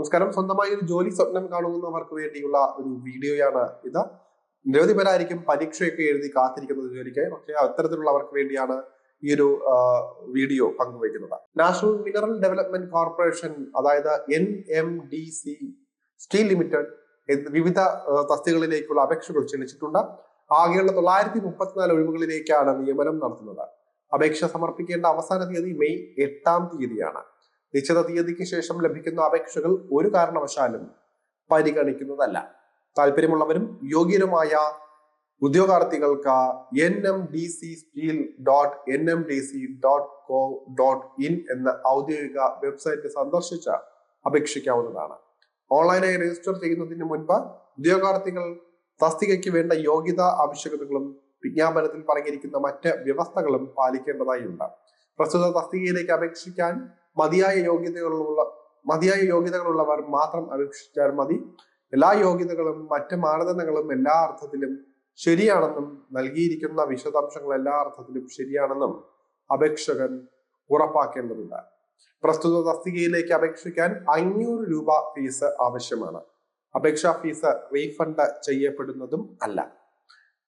നമസ്കാരം. സ്വന്തമായി ഒരു ജോലി സ്വപ്നം കാണുന്നവർക്ക് വേണ്ടിയുള്ള ഒരു വീഡിയോയാണ് ഇത്. നിരവധി പേരായിരിക്കും പരീക്ഷയൊക്കെ എഴുതി കാത്തിരിക്കുന്നത് ജോലിക്കായി. പക്ഷേ അത്തരത്തിലുള്ളവർക്ക് വേണ്ടിയാണ് ഈ ഒരു വീഡിയോ പങ്കുവയ്ക്കുന്നത്. നാഷണൽ മിനറൽ ഡെവലപ്മെന്റ് കോർപ്പറേഷൻ അതായത് N M D C steel limited വിവിധ തസ്തികളിലേക്കുള്ള അപേക്ഷകൾ ക്ഷണിച്ചിട്ടുണ്ട്. ആകെയുള്ള തൊള്ളായിരത്തി മുപ്പത്തിനാല് ഒഴിവുകളിലേക്കാണ് നിയമനം നടത്തുന്നത്. അപേക്ഷ സമർപ്പിക്കേണ്ട അവസാന തീയതി മെയ് എട്ടാം തീയതിയാണ്. നിശ്ചിത തീയതിക്ക് ശേഷം ലഭിക്കുന്ന അപേക്ഷകൾ ഒരു കാരണവശാലും പരിഗണിക്കുന്നതല്ല. താല്പര്യമുള്ളവരും യോഗ്യരുമായ ഉദ്യോഗാർത്ഥികൾക്ക് N M D C steel dot N M D C dot co dot in എന്ന ഔദ്യോഗിക വെബ്സൈറ്റ് സന്ദർശിച്ച് അപേക്ഷിക്കാവുന്നതാണ്. ഓൺലൈനായി രജിസ്റ്റർ ചെയ്യുന്നതിന് മുൻപ് ഉദ്യോഗാർത്ഥികൾ തസ്തികയ്ക്ക് വേണ്ട യോഗ്യതാ ആവശ്യകതകളും വിജ്ഞാപനത്തിൽ പറഞ്ഞിരിക്കുന്ന മറ്റ് വ്യവസ്ഥകളും പാലിക്കേണ്ടതായി ഉണ്ട് പ്രസ്തുത തസ്തികയിലേക്ക് അപേക്ഷിക്കാൻ മതിയായ യോഗ്യതകളുള്ള മതിയായ യോഗ്യതകളുള്ളവർ മാത്രം അപേക്ഷിച്ചാൽ മതി. എല്ലാ യോഗ്യതകളും മറ്റ് മാനദണ്ഡങ്ങളും എല്ലാ അർത്ഥത്തിലും ശരിയാണെന്നും നൽകിയിരിക്കുന്ന വിശദാംശങ്ങൾ എല്ലാ അർത്ഥത്തിലും ശരിയാണെന്നും അപേക്ഷകൻ ഉറപ്പാക്കേണ്ടതുണ്ട്. പ്രസ്തുത തസ്തികയിലേക്ക് അപേക്ഷിക്കാൻ അഞ്ഞൂറ് രൂപ ഫീസ് ആവശ്യമാണ്. അപേക്ഷാ ഫീസ് റീഫണ്ട് ചെയ്യപ്പെടുന്നതും അല്ല.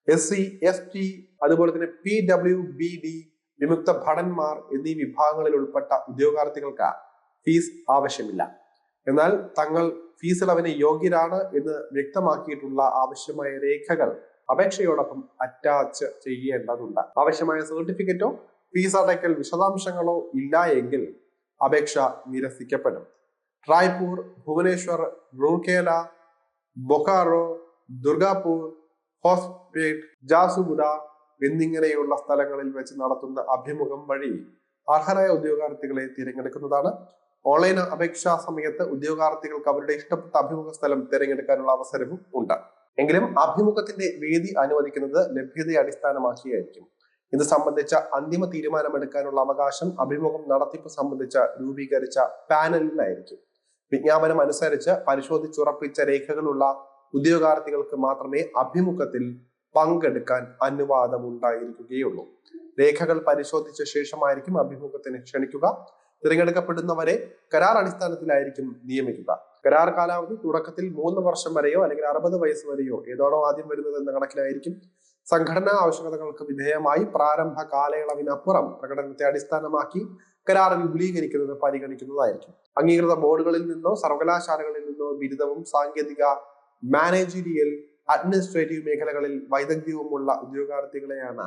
എസ് സി എസ് ടി അതുപോലെ തന്നെ പി ഡബ്ല്യു ബി ഡി വിമുക്ത ഭടന്മാർ എന്നീ വിഭാഗങ്ങളിൽ ഉൾപ്പെട്ട ഉദ്യോഗാർത്ഥികൾക്ക് ഫീസ് ആവശ്യമില്ല. എന്നാൽ തങ്ങൾ ഫീസ് ഇളവിന് യോഗ്യരാണ് എന്ന് വ്യക്തമാക്കിയിട്ടുള്ള ആവശ്യമായ രേഖകൾ അപേക്ഷയോടൊപ്പം അറ്റാച്ച് ചെയ്യേണ്ടതുണ്ട്. ആവശ്യമായ സർട്ടിഫിക്കറ്റോ ഫീസ് അടയ്ക്കൽ വിശദാംശങ്ങളോ ഇല്ല എങ്കിൽ അപേക്ഷ നിരസിക്കപ്പെടും. റായ്പൂർ ഭുവനേശ്വർ റൂർക്കേല ബൊക്കാറോ ദുർഗാപൂർ ഹോസ്പേട്ട് ജാസുഗുഡ എന്നിങ്ങനെയുള്ള സ്ഥലങ്ങളിൽ വെച്ച് നടത്തുന്ന അഭിമുഖം വഴി അർഹരായ ഉദ്യോഗാർത്ഥികളെ തിരഞ്ഞെടുക്കുന്നതാണ്. ഓൺലൈൻ അപേക്ഷാ സമയത്ത് ഉദ്യോഗാർത്ഥികൾക്ക് അവരുടെ ഇഷ്ടപ്പെട്ട അഭിമുഖ സ്ഥലം തിരഞ്ഞെടുക്കാനുള്ള അവസരവും ഉണ്ട്. എങ്കിലും അഭിമുഖത്തിന്റെ വേദി അനുവദിക്കുന്നത് ലഭ്യതയെ അടിസ്ഥാനമാക്കിയായിരിക്കും. ഇത് സംബന്ധിച്ച അന്തിമ തീരുമാനമെടുക്കാനുള്ള അവകാശം അഭിമുഖം നടത്തിപ്പ് സംബന്ധിച്ച രൂപീകരിച്ച പാനലിനായിരിക്കും വിജ്ഞാപനം അനുസരിച്ച് പരിശോധിച്ചുറപ്പിച്ച രേഖകളുള്ള ഉദ്യോഗാർത്ഥികൾക്ക് മാത്രമേ അഭിമുഖത്തിൽ പങ്കെടുക്കാൻ അനുവാദമുണ്ടായിരിക്കുകയുള്ളൂ. രേഖകൾ പരിശോധിച്ച ശേഷമായിരിക്കും അഭിമുഖത്തിന് ക്ഷണിക്കുക. തിരഞ്ഞെടുക്കപ്പെടുന്നവരെ കരാർ അടിസ്ഥാനത്തിലായിരിക്കും നിയമിക്കുക. കരാർ കാലാവധി തുടക്കത്തിൽ മൂന്ന് വർഷം വരെയോ അല്ലെങ്കിൽ അറുപത് വയസ്സ് വരെയോ ഏതാണോ ആദ്യം വരുന്നത് എന്ന കണക്കിലായിരിക്കും. സംഘടനാ ആവശ്യകതകൾക്ക് വിധേയമായി പ്രാരംഭ കാലയളവിനപ്പുറം പ്രകടനത്തെ അടിസ്ഥാനമാക്കി കരാർ വിപുലീകരിക്കുന്നത് പരിഗണിക്കുന്നതായിരിക്കും. അംഗീകൃത ബോർഡുകളിൽ നിന്നോ സർവകലാശാലകളിൽ നിന്നോ ബിരുദവും സാങ്കേതിക മാനേജീരിയൽ അഡ്മിനിസ്ട്രേറ്റീവ് മേഖലകളിൽ വൈദഗ്ധ്യവുമുള്ള ഉദ്യോഗാർത്ഥികളെയാണ്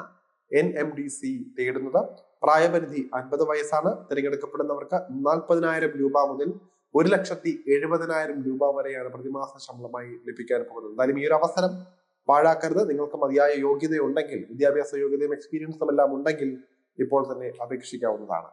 എൻ എം ഡി സി തേടുന്നത്. പ്രായപരിധി അൻപത് വയസ്സാണ്. തിരഞ്ഞെടുക്കപ്പെടുന്നവർക്ക് നാൽപ്പതിനായിരം രൂപ മുതൽ ഒരു ലക്ഷത്തി എഴുപതിനായിരം രൂപ വരെയാണ് പ്രതിമാസ ശമ്പളമായി ലഭിക്കാൻ പോകുന്നത്. എന്തായാലും ഈ ഒരു അവസരം പാഴാക്കരുത്. നിങ്ങൾക്ക് മതിയായ യോഗ്യതയുണ്ടെങ്കിൽ വിദ്യാഭ്യാസ യോഗ്യതയും എക്സ്പീരിയൻസും എല്ലാം ഉണ്ടെങ്കിൽ ഇപ്പോൾ തന്നെ അപേക്ഷിക്കാവുന്നതാണ്.